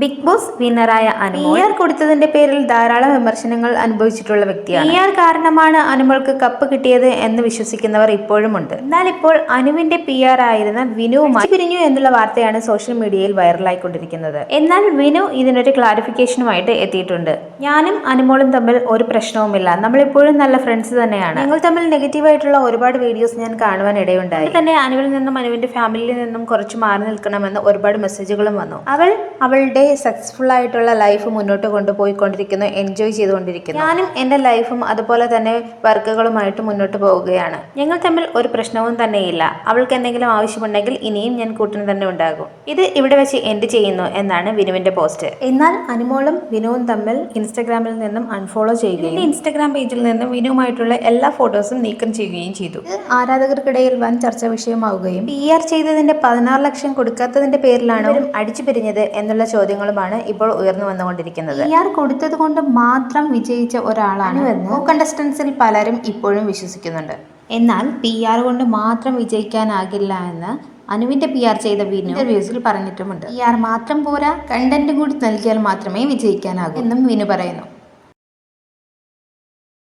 Big boss വിന്നറായ അനുമോൾ കൊടുത്തതിന്റെ പേരിൽ ധാരാളം വിമർശനങ്ങൾ അനുഭവിച്ചിട്ടുള്ള വ്യക്തിയാണ്. ആർ കാരണമാണ് അനുമോൾക്ക് കപ്പ് കിട്ടിയത് എന്ന് വിശ്വസിക്കുന്നവർ ഇപ്പോഴുമുണ്ട് എന്നാൽ ഇപ്പോൾ അനുവിന്റെ പി ആർ ആയിരുന്ന വിനുവുമായി പിരിഞ്ഞു എന്നുള്ള വാർത്തയാണ് സോഷ്യൽ മീഡിയയിൽ വൈറലായിക്കൊണ്ടിരിക്കുന്നത്. എന്നാൽ വിനു ഇതിനൊരു ക്ലാരിഫിക്കേഷനുമായിട്ട് എത്തിയിട്ടുണ്ട്. ഞാനും അനുമോളും തമ്മിൽ ഒരു പ്രശ്നവുമില്ല. നമ്മളിപ്പോഴും നല്ല ഫ്രണ്ട്സ് തന്നെയാണ്. ഞങ്ങൾ തമ്മിൽ നെഗറ്റീവായിട്ടുള്ള ഒരുപാട് വീഡിയോസ് ഞാൻ കാണുവാൻ ഇടയുണ്ടായി. തന്നെ അനുവിൽ നിന്നും അനുവിന്റെ ഫാമിലിയിൽ നിന്നും കുറച്ച് മാറി നിൽക്കണമെന്ന് ഒരുപാട് മെസ്സേജുകളും വന്നു. അവൾ അവളുടെ സക്സസ്ഫുൾ ആയിട്ടുള്ള ലൈഫ് മുന്നോട്ട് കൊണ്ടുപോയിക്കൊണ്ടിരിക്കുന്നു എൻജോയ് ചെയ്തുകൊണ്ടിരിക്കുന്നു. ഞാനും എന്റെ ലൈഫും അതുപോലെ തന്നെ വർക്കുകളുമായിട്ട് മുന്നോട്ട് പോവുകയാണ്. ഞങ്ങൾ തമ്മിൽ ഒരു പ്രശ്നവും തന്നെയില്ല. അവൾക്ക് എന്തെങ്കിലും ആവശ്യമുണ്ടെങ്കിൽ ഇനിയും ഞാൻ കൂട്ടിന് തന്നെ ഉണ്ടാകും. ഇത് ഇവിടെ വെച്ച് എൻഡ് ചെയ്യുന്നു എന്നാണ് വിനുവിന്റെ പോസ്റ്റ് എന്നാൽ അനുമോളും വിനുവും തമ്മിൽ ഇൻസ്റ്റാഗ്രാമിൽ നിന്നും അൺഫോളോ ചെയ്യുകയും ഇൻസ്റ്റാഗ്രാം പേജിൽ നിന്നും വിനുവുമായിട്ടുള്ള എല്ലാ ഫോട്ടോസും നീക്കം ചെയ്യുകയും ചെയ്തു. ആരാധകർക്കിടയിൽ വൻ ചർച്ചാ വിഷയമാവുകയും പി ആർ ചെയ്തതിന്റെ പതിനാറ് ലക്ഷം കൊടുക്കാത്തതിന്റെ പേരിലാണ് അടിച്ചു പിരിഞ്ഞത് എന്നുള്ള ചോദ്യങ്ങളുമാണ് ഇപ്പോൾ ഉയർന്നു വന്നുകൊണ്ടിരിക്കുന്നത്. ഇയാൾ കൊടുത്തത് കൊണ്ട് മാത്രം വിജയിച്ച ഒരാളാണ് കണ്ടസ്റ്റൻസിൽ പലരും ഇപ്പോഴും വിശ്വസിക്കുന്നുണ്ട്. എന്നാൽ പി ആർ കൊണ്ട് മാത്രം വിജയിക്കാനാകില്ല എന്ന് അനുവിന്റെ പി ആർ ചെയ്ത വിനു ഇന്റർവ്യൂസിൽ പറഞ്ഞിട്ടുമുണ്ട്. പി ആർ മാത്രം പോരാ കണ്ടന്റ് കൂടി നൽകിയാൽ മാത്രമേ വിജയിക്കാനാകൂ എന്നും വിനു പറയുന്നു.